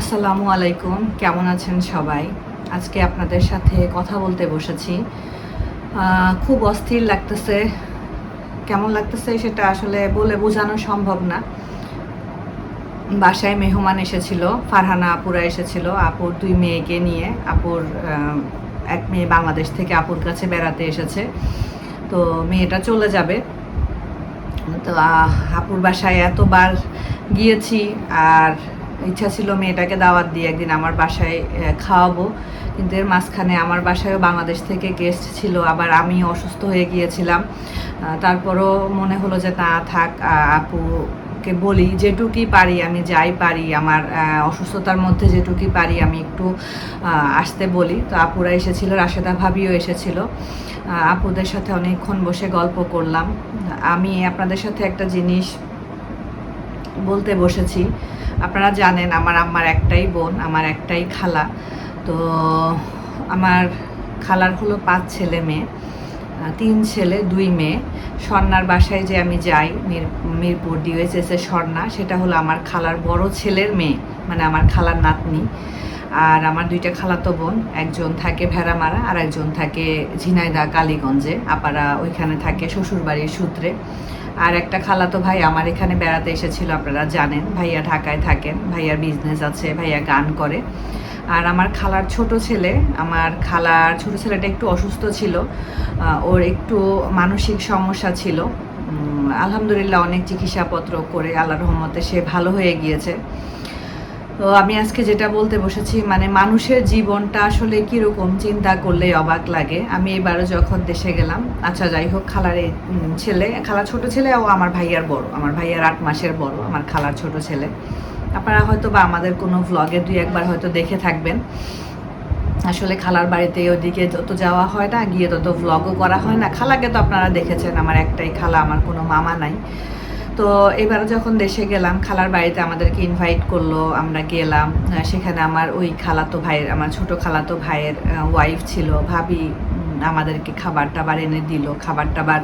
আসসালামু আলাইকুম, কেমন আছেন সবাই? আজকে আপনাদের সাথে কথা বলতে বসেছি। খুব অস্থির লাগতেছে। কেমন লাগতেছে সেটা আসলে বলে বোঝানো সম্ভব না। বাসায় মেহমান এসেছিল, ফারহানা আপুরা এসেছিল, আপুর দুই মেয়েকে নিয়ে। আপুর এক মেয়ে বাংলাদেশ থেকে আপুর কাছে বেড়াতে এসেছে। তো মেয়েটা চলে যাবে। তো আপুর বাসায় এতবার গিয়েছি আর ইচ্ছা ছিল মেয়েটাকে দাওয়াত দিয়ে একদিন আমার বাসায় খাওয়াবো। কিন্তু এর মাঝখানে আমার বাসায়ও বাংলাদেশ থেকে গেস্ট ছিল আবার আমি অসুস্থ হয়ে গিয়েছিলাম। তারপরও মনে হলো যে না থাক আহ, আপুকে বলি যেটুকুই পারি আমি যাই পারি আমার অসুস্থতার মধ্যে যেটুকুই পারি আমি একটু আসতে বলি। তো আপুরা এসেছিল রাশেদা ভাবিও এসেছিল। আপুদের সাথে অনেকক্ষণ বসে গল্প করলাম। আমি আপনাদের সাথে একটা জিনিস বলতে বসেছি। আপনারা জানেন আমার আম্মার একটাই বোন, আমার একটাই খালা। তো আমার খালার হলো পাঁচ ছেলে মেয়ে তিন ছেলে, দুই মেয়ে। স্বর্ণার বাসায় যে আমি যাই, মির, মিরপুর ডিওএসএস স্বর্ণা, সেটা হলো আমার খালার বড় ছেলের মেয়ে মানে আমার খালার নাতনি। আর আমার দুইটা খালাতো বোন, একজন থাকে ভেড়ামারা আর একজন থাকে ঝিনাইদা কালীগঞ্জে আপারা ওইখানে থাকে শ্বশুরবাড়ির সূত্রে। আর একটা খালাতো ভাই আমার এখানে বেড়াতে এসেছিল, আপনারা জানেন। ভাইয়া ঢাকায় থাকেন, ভাইয়ার বিজনেস আছে, ভাইয়া গান করে। আর আমার খালার ছোট ছেলে, আমার খালার ছোট ছেলেটা একটু অসুস্থ ছিল ওর একটু মানসিক সমস্যা ছিল। আলহামদুলিল্লাহ অনেক চিকিৎসাপত্র করে আল্লাহ রহমতে সে ভালো হয়ে গিয়েছে। তো আমি আজকে যেটা বলতে বসেছি মানে মানুষের জীবনটা আসলে কীরকম চিন্তা করলে অবাক লাগে। আমি এবারও যখন দেশে গেলাম আচ্ছা যাই হোক, খালার ছেলে, খালার ছোট ছেলে ও আমার ভাইয়ার বড়। আমার ভাইয়ার আট মাসের বড়, আমার খালার ছোট ছেলে। আপনারা হয়তো বা আমাদের কোনো ভ্লগে দুই একবার হয়তো দেখে থাকবেন। আসলে খালার বাড়িতে ওদিকে যত যাওয়া হয় না, গিয়ে তত ভ্লগও করা হয় না। খালাকে তো আপনারা দেখেছেন, আমার একটাই খালা, আমার কোনো মামা নাই। তো এবার যখন দেশে গেলাম, খালার বাড়িতে আমাদেরকে ইনভাইট করল, আমরা গেলাম। সেখানে আমার ওই খালাতো ভাইয়ের আমার ছোট খালাতো ভাইয়ের ওয়াইফ ছিল। ভাবি আমাদেরকে খাবার টাবার এনে দিল, খাবার টাবার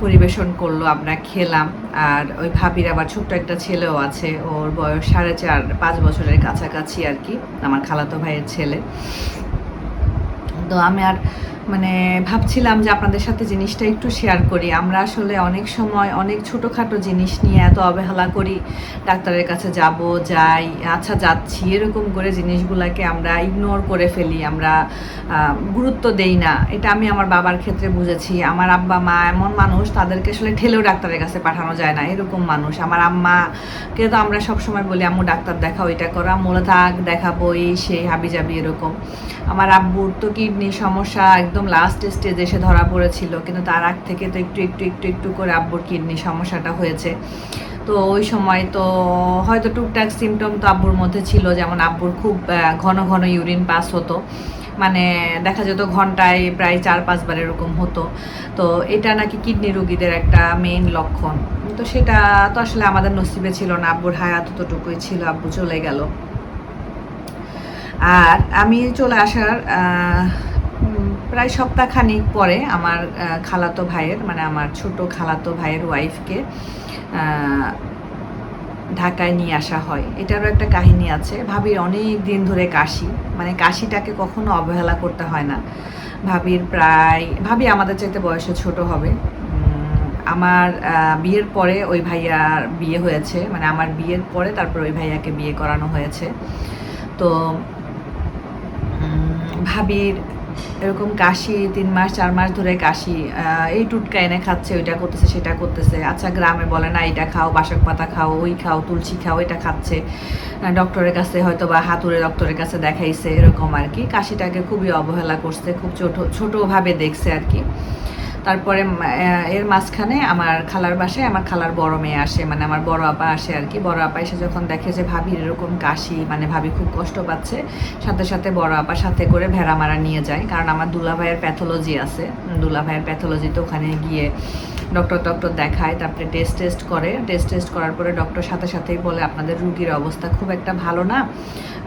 পরিবেশন করল, আমরা খেলাম। আর ওই ভাবির আবার ছোট্ট একটা ছেলেও আছে, ওর বয়স সাড়ে চার, পাঁচ বছরের কাছাকাছি আর কি, আমার খালাতো ভাইয়ের ছেলে। তো আমি আর মানে ভাবছিলাম যে আপনাদের সাথে জিনিসটা একটু শেয়ার করি। আমরা আসলে অনেক সময় অনেক ছোটোখাটো জিনিস নিয়ে এত অবহেলা করি। ডাক্তারের কাছে যাব, যাই আচ্ছা যাচ্ছি, এরকম করে জিনিসগুলোকে আমরা ইগনোর করে ফেলি। আমরা গুরুত্ব দেই না। এটা আমি আমার বাবার ক্ষেত্রে বুঝেছি। আমার আব্বা, মা এমন মানুষ, তাদেরকে আসলে ঠেলেও ডাক্তারের কাছে পাঠানো যায় না। এরকম মানুষ। আমার আম্মাকে তো আমরা সবসময় বলি, আম্মু, ডাক্তার দেখাও এটা করো। আম্মু থাক দেখাবো এই সেই হাবি যাবি এরকম। আমার আব্বুর তো কিডনির সমস্যা একদম লাস্ট স্টেজে এসে ধরা পড়েছিল, কিন্তু তার আগ থেকে তো একটু একটু একটু একটু করে আব্বুর কিডনি সমস্যাটা হয়েছে। তো ওই সময় তো হয়তো টুকটাক সিমটম তো আব্বুর মধ্যে ছিল, যেমন আব্বুর খুব ঘন ঘন ইউরিন পাস হতো। মানে দেখা যেত ঘন্টায় প্রায় চার পাঁচবার এরকম হতো। তো এটা নাকি কিডনি রুগীদের একটা মেইন লক্ষণ। তো সেটা তো আসলে আমাদের নসিবে ছিল না, আব্বুর হায়াত ততটুকুই ছিল, আব্বু চলে গেল। আর আমি চলে আসার প্রায় সপ্তাহখানিক পরে আমার খালাতো ভাইয়ের মানে আমার ছোট খালাতো ভাইয়ের ওয়াইফকে ঢাকায় নিয়ে আসা হয়। এটারও একটা কাহিনী আছে। ভাবির অনেক দিন ধরে কাশি। মানে কাশিটাকে কখনো অবহেলা করতে হয় না। ভাবির প্রায়, ভাবি আমাদের চাইতে বয়সে ছোট হবে। আমার বিয়ের পরে ওই ভাইয়ার বিয়ে হয়েছে। মানে আমার বিয়ের পরে তারপর ওই ভাইয়াকে বিয়ে করানো হয়েছে। তো ভাবির এরকম কাশি, তিন মাস, চার মাস ধরে কাশি এই টুটকা এনে খাচ্ছে, ওইটা করতেছে, সেটা করতেছে। আচ্ছা গ্রামে বলে, না, এটা খাও, বাসক পাতা খাও, ওই খাও, তুলসী খাও, এটা খাচ্ছে। ডক্টরের কাছে হয়তো বা হাতুড়ে ডক্টরের কাছে দেখাইছে, এরকম আর কি। কাশিটাকে খুবই অবহেলা করছে, খুব ছোট, ছোটোভাবে দেখছে আর কি। তারপরে এর মাঝখানে আমার খালার বাসায় আমার খালার বড় মেয়ে আসে মানে আমার বড় আপা আসে আর কি। বড় আপা এসে যখন দেখে যে ভাবির এরকম কাশি মানে ভাবি খুব কষ্ট পাচ্ছে, সাথে সাথে বড় আপা সাথে করে ভেড়া মারা নিয়ে যায়। কারণ আমার দুলা ভাইয়ের প্যাথোলজি আছে। দুলা ভাইয়ের প্যাথোলজিতে ওখানে গিয়ে ডক্টর ডক্টর দেখায়, তারপরে টেস্ট টেস্ট করে। টেস্ট টেস্ট করার পরে ডক্টর সাথে সাথেই বলে, আপনাদের রুগীর অবস্থা খুব একটা ভালো না।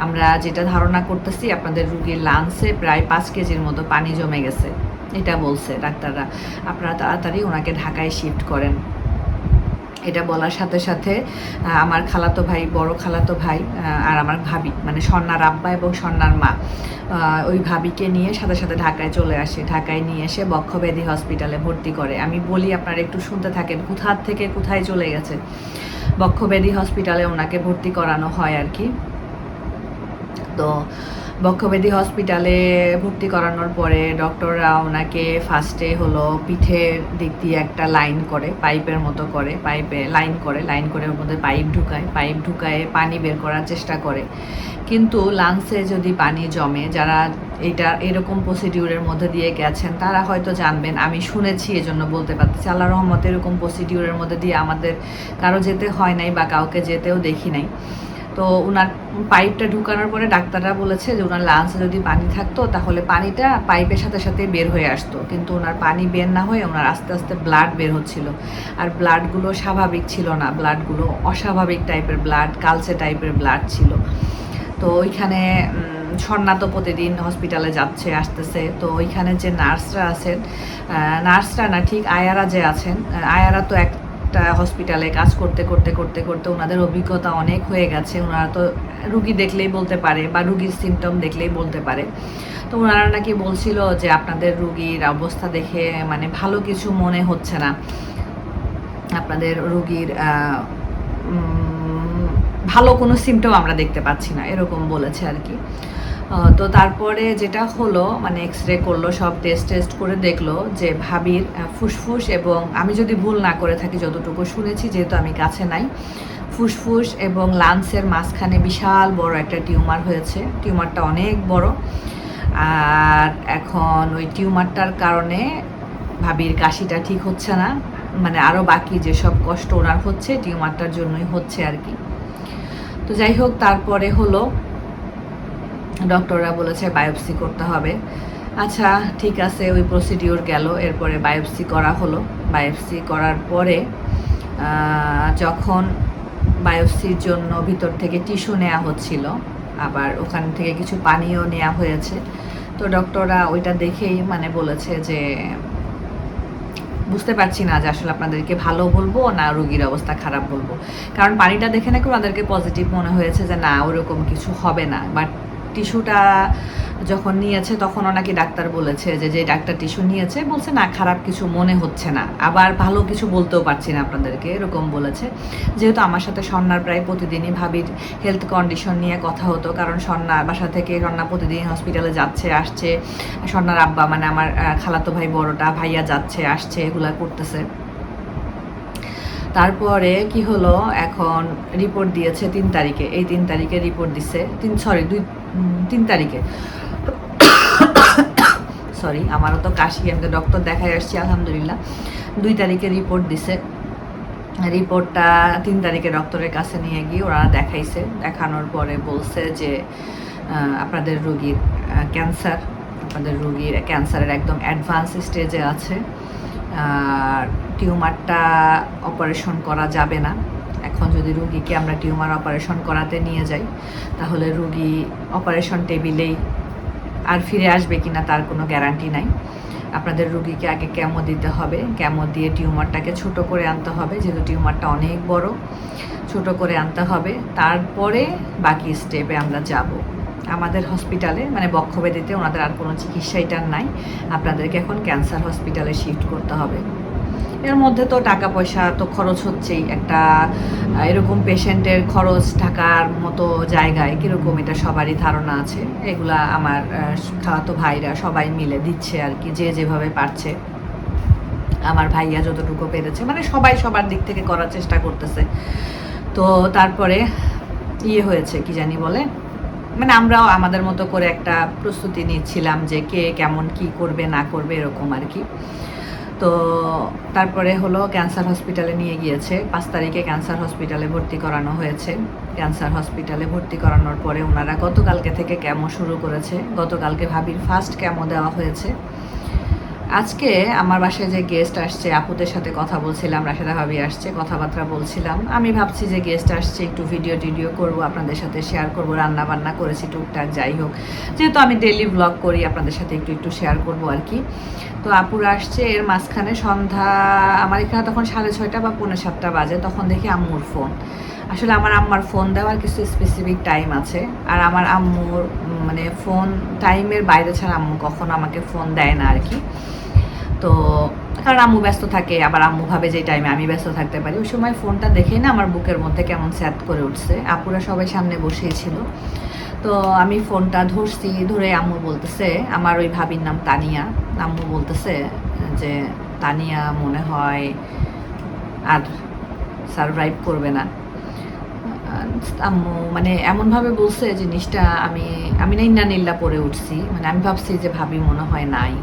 আমরা যেটা ধারণা করতেছি, আপনাদের রুগীর লাংসে প্রায় পাঁচ কেজির মতো পানি জমে গেছে। এটা বলছে ডাক্তাররা। আপনারা তাড়াতাড়ি ওনাকে ঢাকায় শিফট করেন। এটা বলার সাথে সাথে আমার খালাতো ভাই, বড় খালাতো ভাই আর আমার ভাবি মানে স্বর্ণার আব্বা এবং স্বর্ণার মা ওই ভাবিকে নিয়ে সাথে সাথে ঢাকায় চলে আসে। ঢাকায় নিয়ে এসে বক্ষব্যাধি হসপিটালে ভর্তি করে। আমি বলি, আপনারা একটু শুনতে থাকেন, কোথার থেকে কোথায় চলে গেছে? বক্ষব্যাধি হসপিটালে ওনাকে ভর্তি করানো হয় আর কি। তো বক্ষব্যাধি হসপিটালে ভর্তি করানোর পরে ডক্টররা ওনাকে ফার্স্টে হলো পিঠের দিক দিয়ে একটা লাইন করে, পাইপের মতো করে, পাইপে লাইন করে লাইন করে ওর মধ্যে পাইপ ঢুকায় পাইপ ঢুকায় পানি বের করার চেষ্টা করে। কিন্তু লাংসে যদি পানি জমে, যারা এটা এরকম প্রসিডিউরের মধ্যে দিয়ে গেছেন, তারা হয়তো জানবেন, আমি শুনেছি, এজন্য বলতে পারতেছি, আল্লাহ রহমত এরকম প্রসিডিউরের মধ্যে দিয়ে আমাদের কারও যেতে হয় নাই বা কাউকে যেতেও দেখি নাই। তো ওনার পাইপটা ঢুকানোর পরে ডাক্তাররা বলেছে যে ওনার লাংসে যদি পানি থাকতো, তাহলে পানিটা পাইপের সাথে সাথে বের হয়ে আসতো। কিন্তু ওনার পানি বের না হয়ে ওনার আস্তে আস্তে ব্লাড বের হচ্ছিল। আর ব্লাডগুলো স্বাভাবিক ছিল না। ব্লাডগুলো অস্বাভাবিক টাইপের ব্লাড, কালচে টাইপের ব্লাড ছিল। তো ওইখানে স্বর্ণা তো প্রতিদিন হসপিটালে যাচ্ছে, আসতেছে। তো ওইখানে যে নার্সরা আছেন নার্সরা না, ঠিক আয়ারা যে আছেন আয়ারা তো একটা হসপিটালে কাজ করতে করতে করতে করতে ওনাদের অভিজ্ঞতা অনেক হয়ে গেছে। ওনারা তো রুগী দেখলেই বলতে পারে বা রুগীর সিমটম দেখলেই বলতে পারে। তো ওনারা নাকি বলছিল যে আপনাদের রুগীর অবস্থা দেখে মানে ভালো কিছু মনে হচ্ছে না। আপনাদের রুগীর ভালো কোনো সিমটম আমরা দেখতে পাচ্ছি না, এরকম বলেছে আর কি। তো তারপরে যেটা হলো মানে এক্স রে করল, সব টেস্ট টেস্ট করে দেখল যে ভাবির ফুসফুস এবং আমি যদি ভুল না করে থাকি যতটুকু শুনেছি, যেহেতু আমি কাছে নাই, ফুসফুস এবং লাংসের মাঝখানে বিশাল বড় একটা টিউমার হয়েছে। টিউমারটা অনেক বড়। আর এখন ওই টিউমারটার কারণে ভাবির কাশিটা ঠিক হচ্ছে না। মানে আরও বাকি যেসব কষ্ট ওনার হচ্ছে, টিউমারটার জন্যই হচ্ছে আর কি। তো যাই হোক, তারপরে হলো ডক্টররা বলেছে বায়োপসি করতে হবে। আচ্ছা ঠিক আছে, ওই প্রসিডিওর গেল। এরপরে বায়োপসি করা হলো। বায়োপসি করার পরে যখন বায়োপসির জন্য ভিতর থেকে টিস্যু নেওয়া হচ্ছিল, আবার ওখান থেকে কিছু পানিও নেওয়া হয়েছে, তো ডক্টররা ওইটা দেখেই মানে বলেছে যে, বুঝতে পারছি না যে আসলে আপনাদেরকে ভালো বলব না রোগীর অবস্থা খারাপ বলব। কারণ পানিটা দেখে নাকি ওনাদেরকে পজিটিভ মনে হয়েছে যে না, ওরকম কিছু হবে না। বাট টিস্যুটা যখন নিয়েছে, তখন ওনাকে ডাক্তার বলেছে যে যে ডাক্তার টিস্যু নিয়েছে, বলছে না, খারাপ কিছু মনে হচ্ছে না। আবার ভালো কিছু বলতেও পারছি না আপনাদেরকে, এরকম বলেছে। যেহেতু আমার সাথে স্বর্ণার প্রায় প্রতিদিনই ভাবির হেলথ কন্ডিশন নিয়ে কথা হতো, কারণ স্বর্ণা বাসা থেকে স্বর্ণা প্রতিদিন হসপিটালে যাচ্ছে, আসছে। স্বর্ণার আব্বা মানে আমার খালাতো ভাই বড়টা, ভাইয়া যাচ্ছে, আসছে, এগুলা করতেছে। তারপরে কি হলো? এখন রিপোর্ট দিয়েছে তিন তারিখে। এই তিন তারিখে রিপোর্ট দিছে। তিন সরি দুই তিন তারিখে। সরি আমারও তো কাশি, আমি তো ডক্টর দেখাই আসছি, আলহামদুলিল্লাহ। দুই তারিখে রিপোর্ট দিছে। রিপোর্টটা তিন তারিখে ডক্টরের কাছে নিয়ে গিয়ে ওরা দেখাইছে। দেখানোর পরে বলছে যে আপনাদের রুগীর ক্যান্সার আপনাদের রোগীর ক্যান্সারের একদম অ্যাডভান্স স্টেজে আছে। আর টিউমারটা অপারেশন করা যাবে না। এখন যদি রুগীকে আমরা টিউমার অপারেশন করাতে নিয়ে যাই, তাহলে রুগী অপারেশন টেবিলেই আর ফিরে আসবে কিনা তার কোনো গ্যারান্টি নাই। আপনাদের রুগীকে আগে ক্যামো দিতে হবে ক্যামো দিয়ে টিউমারটাকে ছোট করে আনতে হবে, যেহেতু টিউমারটা অনেক বড়, ছোট করে আনতে হবে। তারপরে বাকি স্টেপে আমরা যাব। আমাদের হসপিটালে মানে বক্ষবেদিতে ওনাদের আর কোনো চিকিৎসা এটার নাই। আপনাদেরকে এখন ক্যান্সার হসপিটালে শিফট করতে হবে। এর মধ্যে তো টাকা পয়সা তো খরচ হচ্ছেই। একটা এরকম পেশেন্টের খরচ টাকার মতো জায়গায় কীরকম এটা সবারই ধারণা আছে? এগুলা আমার খালাতো ভাইরা সবাই মিলে দিচ্ছে আর কি, যে যেভাবে পারছে। আমার ভাইয়া যতটুকু পেরেছে মানে সবাই সবার দিক থেকে করার চেষ্টা করতেছে। তো তারপরে ইয়ে হয়েছে, কি জানি বলে? মানে আমরাও আমাদের মতো করে একটা প্রস্তুতি নিচ্ছিলাম যে কে কেমন কি করবে, না করবে, এরকম আর কি। তো তারপরে হলো ক্যান্সার হসপিটালে নিয়ে গিয়েছে। পাঁচ তারিখে ক্যান্সার হসপিটালে ভর্তি করানো হয়েছে। ক্যান্সার হসপিটালে ভর্তি করানোর পরে ওনারা গতকালকে থেকে ক্যামো শুরু করেছে। গতকালকে ভাবির ফার্স্ট ক্যামো দেওয়া হয়েছে। আজকে আমার বাসায় যে গেস্ট আসছে, আপুদের সাথে কথা বলছিলাম, রাশেদা ভাবি আসছে, কথাবার্তা বলছিলাম। আমি ভাবছি যে গেস্ট আসছে, একটু ভিডিও টিডিও করব, আপনাদের সাথে শেয়ার করব, রান্না বান্না করেছি টুকটাক, যাই হোক। যেহেতু আমি ডেলি ব্লগ করি, আপনাদের সাথে একটু একটু শেয়ার করব আর কি। তো আপুরা আসছে, এর মাঝখানে সন্ধ্যা, আমার এখানে তখন সাড়ে ছয়টা বা পৌনে সাতটা বাজে, তখন দেখি আম্মুর ফোন আসলে আমার আম্মার ফোন দেওয়ার কিছু স্পেসিফিক টাইম আছে। আর আমার আম্মুর মানে ফোন টাইমের বাইরে ছাড়া আম্মু কখনো আমাকে ফোন দেয় না আর কি তো কারণ আম্মু ব্যস্ত থাকে, আবার আম্মু ভাবে যে টাইমে আমি ব্যস্ত থাকতে পারি। ওই সময় ফোনটা দেখেই না আমার বুকের মধ্যে কেমন স্যাট করে উঠছে। আপুরা সবাই সামনে বসেই ছিল। তো আমি ফোনটা ধরছি, ধরে আম্মু বলতেছে, আমার ওই ভাবির নাম তানিয়া। আম্মু বলতেছে যে, তানিয়া মনে হয় আর সারভাইভ করবে না। আম্মু মানে এমনভাবে বলছে জিনিসটা আমি আমি না ইন্না নিল্লা পরে উঠছি। মানে আমি ভাবছি যে, ভাবি মনে হয় নাই।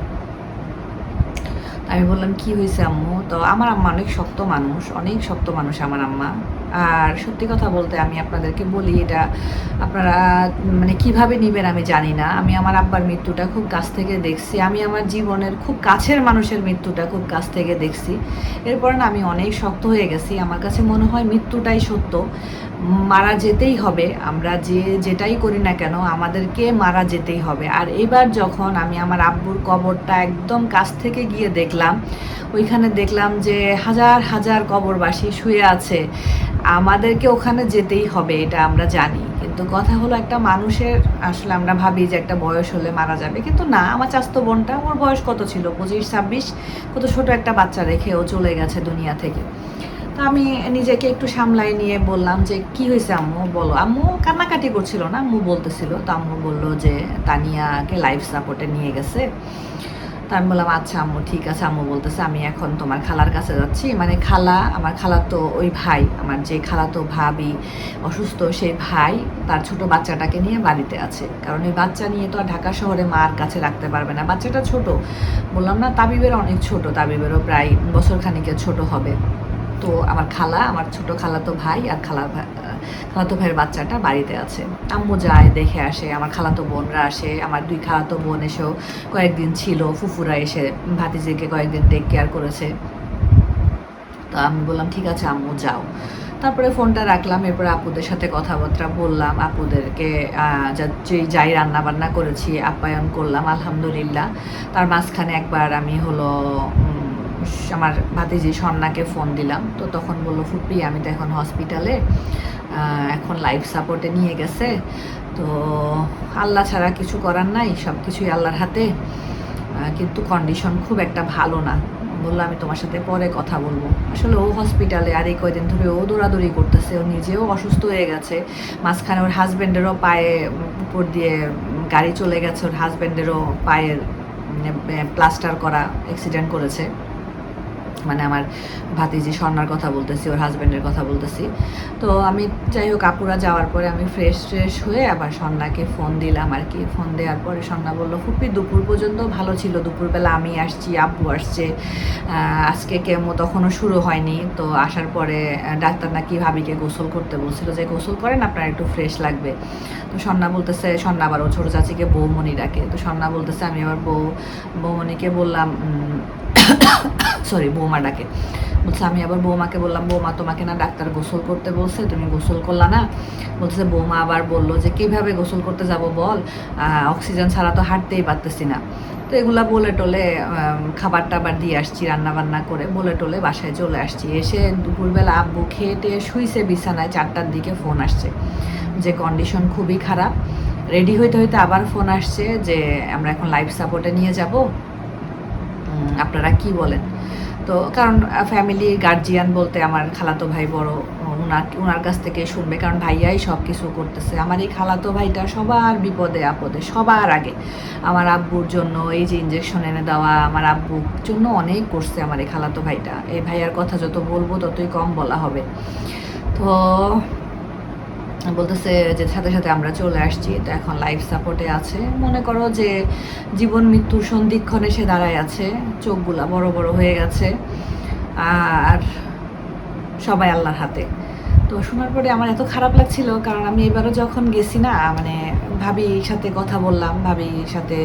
আমি বললাম, কি হয়েছে আম্মু? তো আমার আম্মা অনেক শক্ত মানুষ, অনেক শক্ত মানুষ আমার আম্মা। আর সত্যি কথা বলতে আমি আপনাদেরকে বলি, এটা আপনারা মানে কীভাবে নিবেন আমি জানি না। আমি আমার আব্বার মৃত্যুটা খুব কাছ থেকে দেখছি। আমি আমার জীবনের খুব কাছের মানুষের মৃত্যুটা খুব কাছ থেকে দেখছি। এরপর না আমি অনেক শক্ত হয়ে গেছি। আমার কাছে মনে হয় মৃত্যুটাই সত্য। মারা যেতেই হবে। আমরা যে যেটাই করি না কেন, আমাদেরকে মারা যেতেই হবে। আর এবার যখন আমি আমার আব্বুর কবরটা একদম কাছ থেকে গিয়ে দেখলাম, ওইখানে দেখলাম যে হাজার হাজার কবরবাসী শুয়ে আছে। আমাদেরকে ওখানে যেতেই হবে, এটা আমরা জানি। কিন্তু কথা হলো একটা মানুষের, আসলে আমরা ভাবি যে একটা বয়স হলে মারা যাবে। কিন্তু না, আমার চাস্তো বোনটা, ওর বয়স কত ছিল? পঁচিশ, ছাব্বিশ? কত ছোট একটা বাচ্চা রেখে ও চলে গেছে দুনিয়া থেকে। তো আমি নিজেকে একটু সামলাই নিয়ে বললাম যে, কি হয়েছে আম্মু? বলো। আম্মু কান্নাকাটি করছিল না, আম্মু বলতেছিল। তো আম্মু বলল যে, তানিয়াকে লাইফ সাপোর্টে নিয়ে গেছে। তো আমি বললাম আচ্ছা আম্মু, ঠিক আছে, আম্মু বলতেছে, আমি এখন তোমার খালার কাছে যাচ্ছি। মানে খালা, আমার খালা তো ওই ভাই, আমার যে খালা তো ভাবি অসুস্থ, সেই ভাই তার ছোট বাচ্চাটাকে নিয়ে বাড়িতে আছে। কারণ এই বাচ্চা নিয়ে তো আর ঢাকা শহরে মার কাছে রাখতে পারবে না। বাচ্চাটা ছোট। বললাম, না, তাবিবের অনেক ছোট, তাবিবেরও প্রায় বছর খানিকের ছোট হবে। তো আমার খালা, আমার ছোট খালা তো ভাই আর খালা খালাতো ভাইয়ের বাচ্চাটা বাড়িতে আছে। আম্মু যায়, দেখে আসে, আমার খালাতো বোনরা আসে, আমার দুই খালাতো বোন এসেও কয়েকদিন ছিল, ফুফুরা এসে ভাতিজিকে কয়েকদিন টেক কেয়ার করেছে। তো আমি বললাম, ঠিক আছে আম্মু, যাও। তারপরে ফোনটা রাখলাম, এরপরে আপুদের সাথে কথাবার্তা বললাম, আপুদেরকে যেই, যাই রান্না বান্না করেছি, আপ্যায়ন করলাম, আলহামদুলিল্লাহ। তার মাঝখানে একবার আমি হলো আমার ভাতিজি সন্নাকে ফোন দিলাম। তো তখন বলল, ফুপি, আমি তো এখন হসপিটালে এখন লাইফ সাপোর্টে নিয়ে গেছে। তো আল্লাহ ছাড়া কিছু করার নাই সব কিছুই আল্লাহর হাতে। কিন্তু কন্ডিশন খুব একটা ভালো না। বলল, আমি তোমার সাথে পরে কথা বলব। আসলে ও হসপিটালে আর এই কয়দিন ধরে ও দৌড়াদৌড়ি করতেছে, ও নিজেও অসুস্থ হয়ে গেছে। মাঝখানে ওর হাজব্যান্ডেরও পায়ে উপর দিয়ে গাড়ি চলে গেছে, ওর হাজব্যান্ডেরও পায়ের প্লাস্টার করা অ্যাক্সিডেন্ট করেছে। মানে আমার ভাতিজি স্বর্ণার কথা বলতেছি, ওর হাজব্যান্ডের কথা বলতেছি। তো আমি যাই হোক আপুরা যাওয়ার পরে আমি ফ্রেশ ফ্রেশ হয়ে আবার স্বর্ণাকে ফোন দিলাম আর কি। ফোন দেওয়ার পরে স্বর্ণা বলল, ফুপি, দুপুর পর্যন্ত ভালো ছিল। দুপুরবেলা আমি আসছি, আব্বু আসছে। আজকে কেমো তখনও শুরু হয়নি। তো আসার পরে ডাক্তার নাকি ভাবিকে গোসল করতে বলছিল যে, গোসল করেন, আপনার একটু ফ্রেশ লাগবে। তো স্বর্ণা বলতেছে, স্বর্ণা আবার ও ছোটো চাচিকে বৌমণি ডাকে। তো স্বর্ণা বলতেছে, আমি আবার বউ, বৌমণিকে বললাম সরি বৌমা ডাকে বলছে, আমি আবার বৌমাকে বললাম, বৌমা তোমাকে না ডাক্তার গোসল করতে বলছে, তুমি গোসল করলা না? বলছে, বৌমা আবার বলল যে, কীভাবে গোসল করতে যাব বল? অক্সিজেন ছাড়া তো হাঁটতেই পারতেছি না। তো এগুলা বলে টলে খাবার টাবার দিয়ে আসছি, রান্না বান্না করে। বলে টলে বাসায় চলে আসছি। এসে দুপুরবেলা আব্বু খেয়ে টেয়ে শুইছে বিছানায়, চারটার দিকে ফোন আসছে। যে, কন্ডিশন খুবই খারাপ। রেডি হইতে হইতে আবার ফোন আসছে যে, আমরা এখন লাইফ সাপোর্টে নিয়ে যাব। আপনারা কি বলেন? তো কারণ ফ্যামিলি গার্জিয়ান বলতে আমার খালাতো ভাই বড় ওনার ওনার কাছ থেকে শুনবে। কারণ ভাইয়াই সব কিছু করতেছে। আমার এই খালাতো ভাইটা সবার বিপদে আপদে, সবার আগে। আমার আব্বুর জন্য এই যে ইঞ্জেকশন এনে দেওয়া, আমার আব্বুর জন্য অনেক করছে আমার এই খালাতো ভাইটা। এই ভাইয়ার কথা যত বলব ততই কম বলা হবে। তো বলতেছে যে সাথে সাথে আমরা চলে আসছি, তো এখন লাইফ সাপোর্টে আছে। মনে করো যে জীবন মৃত্যুর সন্ধিক্ষণে সে দাঁড়ায় আছে, চোখগুলা বড় বড় হয়ে গেছে, আর সবাই আল্লাহর হাতে। তো শোনার পরে আমার এত খারাপ লাগছিল, কারণ আমি এবারও যখন গেছি না মানে ভাবির সাথে কথা বললাম, ভাবির সাথে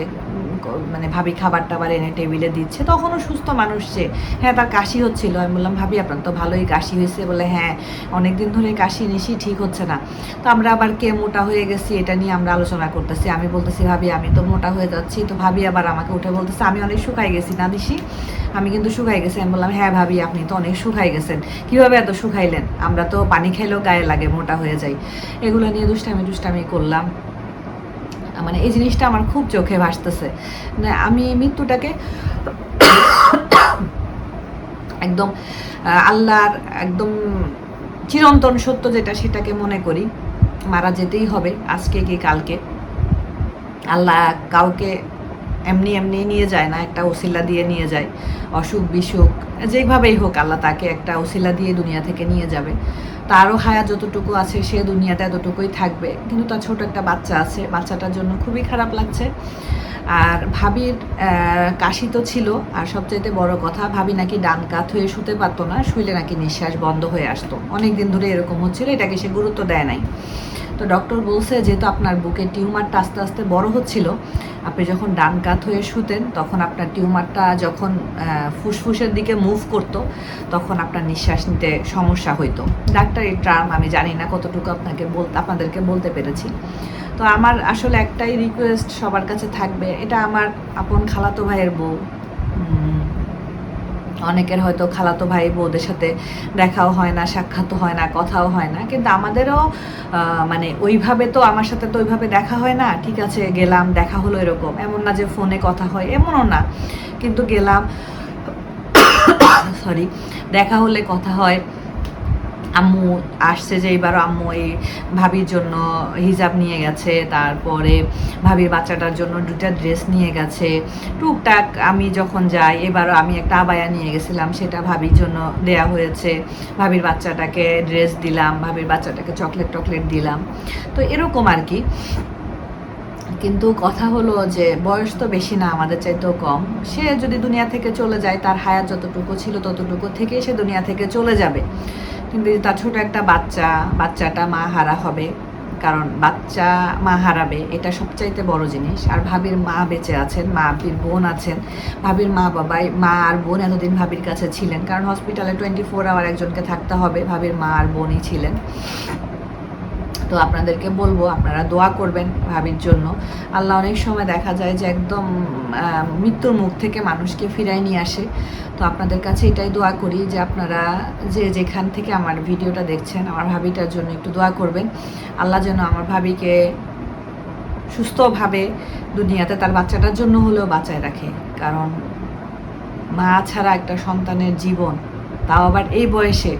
মানে ভাবি খাবার টাবার এনে টেবিলে দিচ্ছে। তখনও সুস্থ মানুষ যে হ্যাঁ তার কাশি হচ্ছিল। আমি বললাম, ভাবি, আপনার তো ভালোই কাশি হয়েছে। বলে হ্যাঁ অনেক দিন ধরে কাশি নিশি ঠিক হচ্ছে না। তো আমরা আবার কে, মোটা হয়ে গেছি, এটা নিয়ে আমরা আলোচনা করতেছি। আমি বলতেছি, ভাবি, আমি তো মোটা হয়ে যাচ্ছি। তো ভাবি আবার আমাকে উঠে বলতেছে, আমি অনেক শুকাই গেছি না দিশি আমি কিন্তু শুকাই গেছি। আমি বললাম হ্যাঁ ভাবি, আপনি তো অনেক শুকাই গেছেন। কীভাবে এত শুকাইলেন? আমরা তো পানি খাইলেও গায়ে লাগে, মোটা হয়ে যাই। এগুলো নিয়ে দুষ্টামি দুষ্টামি করলাম। মানে এই জিনিসটা আমার খুব চোখে ভাসতেছে। আমি মৃত্যুটাকে একদম আল্লাহর একদম চিরন্তন সত্য যেটা সেটাকে মনে করি। মারা যেতেই হবে, আজকে কি কালকে। আল্লাহ কাউকে এমনি এমনি নিয়ে যায় না, একটা ওসিলা দিয়ে নিয়ে যায়। অসুখ বিসুখ যেভাবেই হোক আল্লাহ তাকে একটা ওসিলা দিয়ে দুনিয়া থেকে নিয়ে যাবে। তারও হায়া যতটুকু আছে, সে দুনিয়াটা এতটুকুই থাকবে। কিন্তু তার ছোট একটা বাচ্চা আছে, বাচ্চাটার জন্য খুবই খারাপ লাগছে। আর ভাবির কাশি তো ছিল। আর সবচাইতে বড় কথা, ভাবি নাকি ডান কাত হয়ে শুতে পারতো না, শুইলে নাকি নিঃশ্বাস বন্ধ হয়ে আসতো। অনেক দিন ধরে এরকম হচ্ছিল, এটাকে সে গুরুত্ব দেয় নাই। তো ডক্টর বলছে যেহেতু আপনার বুকে টিউমারটা আস্তে আস্তে বড় হচ্ছিল, আপনি যখন ডান কাত হয়ে শুতেন, তখন আপনার টিউমারটা যখন ফুসফুসের দিকে মুভ করতো, তখন আপনার নিঃশ্বাস নিতে সমস্যা হইতো। ডাক্তার এই টার্ম আমি জানি না কতটুকু আপনাকে বলতে আপনাদেরকে বলতে পেরেছি। তো আমার আসলে একটাই রিকোয়েস্ট সবার কাছে থাকবে, এটা আমার আপন খালাতো ভাইয়ের বউ। অনেকের হয়তো খালাতো ভাই বউদের সাথে দেখাও হয় না, সাক্ষাৎও হয় না, কথাও হয় না। কিন্তু আমাদেরও মানে ওইভাবে তো আমার সাথে তো ওইভাবে দেখা হয় না, ঠিক আছে, গেলাম, দেখা হলো এরকম। এমন না যে ফোনে কথা হয়, এমনও না। কিন্তু গেলাম সরি দেখা হলে কথা হয়। আম্মু আসছে যে এইবারও আম্মু এই ভাবির জন্য হিজাব নিয়ে গেছে, তারপরে ভাবির বাচ্চাটার জন্য দুটা ড্রেস নিয়ে গেছে। টুকটাক আমি যখন যাই, এবারও আমি একটা আবায়া নিয়ে গেছিলাম, সেটা ভাবির জন্য দেয়া হয়েছে। ভাবির বাচ্চাটাকে ড্রেস দিলাম, ভাবির বাচ্চাটাকে চকলেট টকলেট দিলাম। তো এরকম আর কি। কিন্তু কথা হলো যে বয়স তো বেশি না, আমাদের চাইতেও কম। সে যদি দুনিয়া থেকে চলে যায়, তার হায়াত যতটুকু ছিল ততটুকু থেকেই সে দুনিয়া থেকে চলে যাবে। কিন্তু তার ছোট একটা বাচ্চা, বাচ্চাটা মা হারা হবে, কারণ বাচ্চা মা হারাবে, এটা সবচাইতে বড় জিনিস। আর ভাবির মা বেঁচে আছেন, মা ভাবির বোন আছেন। ভাবির মা বাবাই, মা আর বোন এতদিন ভাবির কাছে ছিলেন, কারণ হসপিটালে টোয়েন্টি ফোর আওয়ার একজনকে থাকতে হবে, ভাবির মা আর বোনই ছিলেন। তো আপনাদেরকে বলব, আপনারা দোয়া করবেন ভাবির জন্য। আল্লাহ অনেক সময় দেখা যায় যে একদম মৃত্যুর মুখ থেকে মানুষকে ফিরাই নিয়ে আসে। তো আপনাদের কাছে এটাই দোয়া করি যে আপনারা যে যেখান থেকে আমার ভিডিওটা দেখছেন, আমার ভাবিটার জন্য একটু দোয়া করবেন। আল্লাহ যেন আমার ভাবিকে সুস্থভাবে দুনিয়াতে তার বাচ্চাটার জন্য হলেও বাঁচায় রাখে। কারণ মা ছাড়া একটা সন্তানের জীবন, তাও আবার এই বয়সে,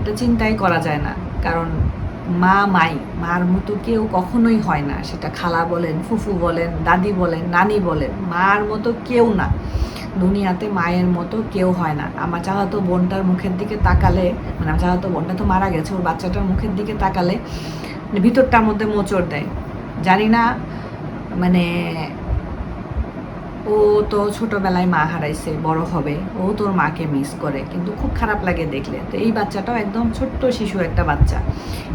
এটা চিন্তাই করা যায় না। কারণ মা মাই, মার মতো কেউ কখনোই হয় না। সেটা খালা বলেন, ফুফু বলেন, দাদি বলেন, নানি বলেন, মার মতো কেউ না। দুনিয়াতে মায়ের মতো কেউ হয় না। আমার চাহাতো বোনটার মুখের দিকে তাকালে মানে আমার চাহাতো বোনটা তো মারা গেছে, ওর বাচ্চাটার মুখের দিকে তাকালে ভিতরটার মধ্যে মোচড় দেয়। জানি না মানে ও তো ছোটবেলায় মা হারাইছে, বড় হবে। ও তোর মাকে মিস করে। কিন্তু খুব খারাপ লাগে দেখলে। তো এই বাচ্চাটাও একদম ছোট্ট শিশু একটা বাচ্চা।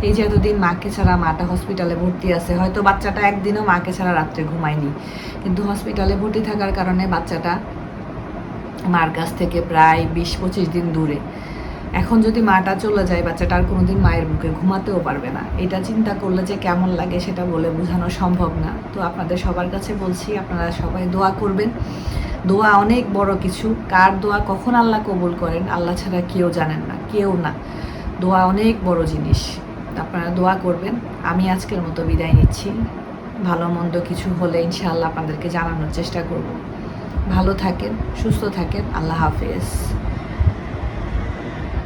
এই যে এতদিন মাকে ছাড়া মাটা হসপিটালে ভর্তি আছে, হয়তো বাচ্চাটা একদিনও মাকে ছাড়া রাত্রে ঘুমায়নি। কিন্তু হসপিটালে ভর্তি থাকার কারণে বাচ্চাটা মার কাছ থেকে প্রায় বিশ পঁচিশ দিন দূরে। এখন যদি মাটা চলে যায়, বাচ্চাটা আর কোনোদিন মায়ের মুখে ঘুমাতেও পারবে না। এটা চিন্তা করলে যে কেমন লাগে সেটা বলে বোঝানো সম্ভব না। তো আপনাদের সবার কাছে বলছি, আপনারা সবাই দোয়া করবেন। দোয়া অনেক বড় কিছু। কার দোয়া কখন আল্লাহ কবুল করেন, আল্লাহ ছাড়া কেউ জানেন না, কেউ না। দোয়া অনেক বড় জিনিস। আপনারা দোয়া করবেন। আমি আজকের মতো বিদায় নিচ্ছি। ভালো মন্দ কিছু হলে ইনশাআল্লাহ আপনাদেরকে জানানোর চেষ্টা করব। ভালো থাকেন, সুস্থ থাকেন। আল্লাহ হাফেজ।